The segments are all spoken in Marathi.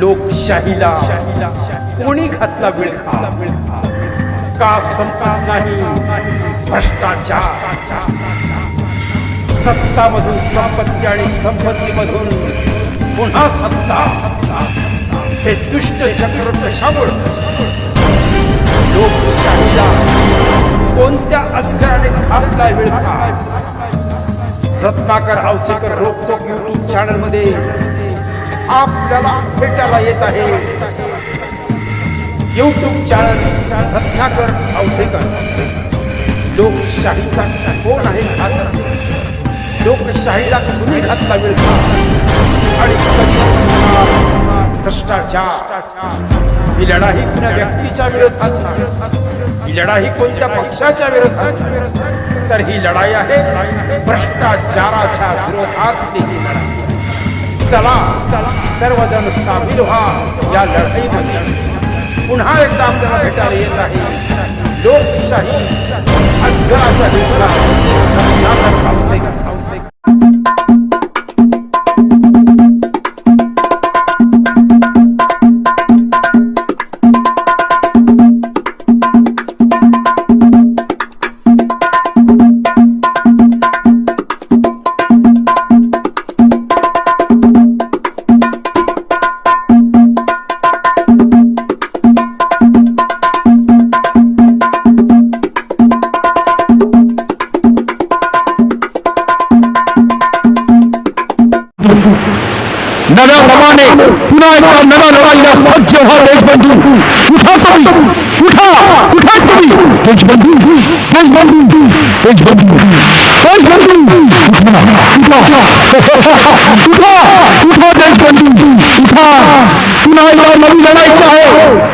लोकशाहीला कोणी घातला विळखा? का संपत नाही भ्रष्टाचार? सत्तामधून संपत्ती आणि संपत्तीमधून पुन्हा सत्ता. हे दुष्ट चक्र कशामुळे लोकशाहीला कोणत्या अजगराने घातला विळखा? रत्नाकर आवसेकर रोखोक युट्यूब चॅनलमध्ये आपल्याला भेटायला येत आहे. युट्यूब चॅनल रत्नाकर आवसेकर लोकशाहीचा कोण आहे घातक लोकशाहीला कुणी घातला वेळ आणि कधीच भ्रष्टाचार. ही लढाई कुण्या व्यक्तीच्या विरोधात ही लढाई कोणत्या पक्षाच्या विरोधात तर ही लढाई आहे भ्रष्टाचाराच्या विरोधात ही लढाई चला चला सर्वजण सामील व्हा या लढाईमध्ये. पुन्हा एकदा आपल्याला भेटायला येत आहे. लोकशाही अजगराचा पुन्हा एकदा नव्या लढाईला सज्ज व्हा देशबंधू। उठा तुम्ही उठा उठा तुम्ही। देशबंधू देशबंधू देशबंधू। देशबंधू उठा उठा उठा उठा देशबंधू उठा। पुन्हा एकदा नवी लढाईची आहे पुन्हा ती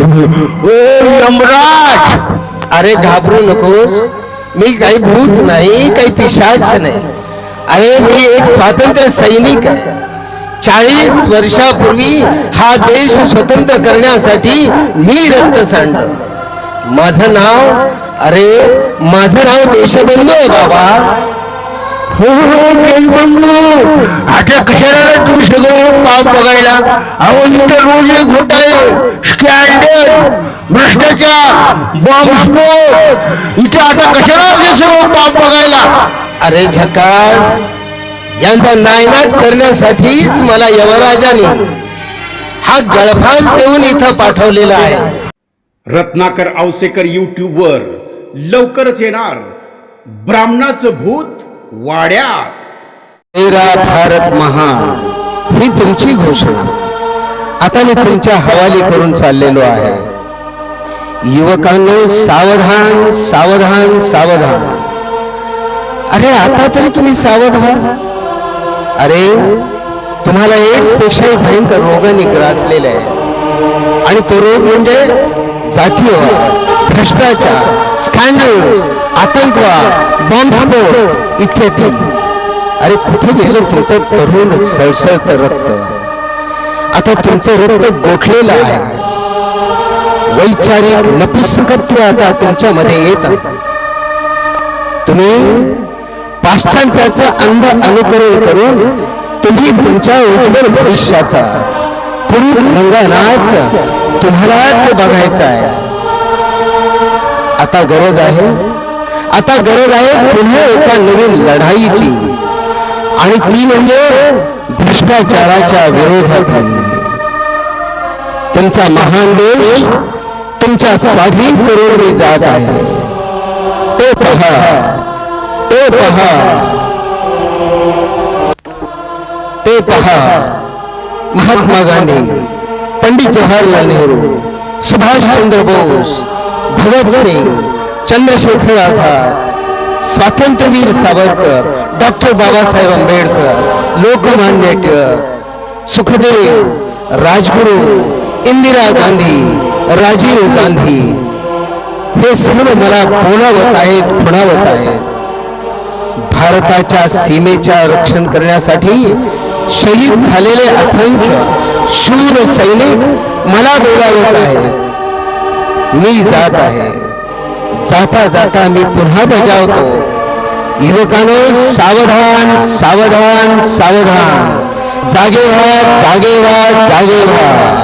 यमराज! अरे घाबरू नकोस. मी काही भूत नाही काही पिशाच नाही. अरे मी एक स्वातंत्र्य सैनिक आहे. चाळीस वर्षापूर्वी हा देश स्वतंत्र करण्यासाठी मी रक्त सांडलं. माझं नाव अरे माझं नाव देशबंधू आहे बाबा. हो हो देशबंधू. पाप बघायला. अहो इथं रोज एक घोटाळे स्कॅन्डल भ्रष्टाचार. बॉम्बस्फोट इथे आता कशाला ते पाप बघायला? अरे झकास यांचा नायनाट करण्यासाठीच मला यमराजाने हा गळफास देऊन इथं पाठवलेला आहे. रत्नाकर आवसेकर युट्यूब वर लवकरच येणार ब्राह्मणाचं भूत वाड्यात. मेरा भारत महान. ही तुमची घोषणा. आता मी तुमच्या हवाली करून चाललेलो आहे. युवकांनो सावधान सावधान सावधान. अरे आता तरी तुम्ही सावध व्हा अरे तुम्हाला एड्स पेक्षाही भयंकर रोगाने ग्रासलेला आहे. आणि तो रोग म्हणजे जातीय भ्रष्टाचार स्कॅन्डल आतंकवाद बॉम्बस्फोट इत्यादी. अरे कुठे गेलं? तुमचं तरुण सळसळत रक्त. आता तुमचं रक्त गोठलेलं आहे. वैचारिक नपुसकत्व आता तुमच्यामध्ये येत. आहे तुम्ही पाश्चात्याचं अंध अनुकरण करून तुम्ही तुमच्या उज्ज्वल भविष्याचा कुरूप रंगनाच तुम्हालाच बघायचा आहे. आता गरज आहे. आता गरज आहे पुन्हा एका नवीन लढाईची. आणि ती म्हणजे भ्रष्टाचाराच्या विरोधातली. तुमचा महान देश तुमच्या स्वाधीन करून मी जात आहे. ते पहा. ते पहा. ते पहा. महात्मा गांधी पंडित जवाहरलाल नेहरू सुभाषचंद्र बोस भगत सिंग चंद्रशेखर आझाद स्वातंत्र्यवीर सावरकर डॉक्टर बाबासाहेब आंबेडकर लोकमान्य टिळक सुखदेव राजगुरू इंदिरा गांधी राजीव गांधी हे सर्व मला बोलावत आहेत खुणावत आहेत? भारताच्या सीमेच्या रक्षण करण्यासाठी शहीद झालेले असंख्य शूर सैनिक मला बोलावत आहेत. मी जात आहे. जाता जाता मी पुन्हा बजावतो. युवकानो सावधान सावधान सावधान. जागे व्हा जागे व्हा जागे व्हा.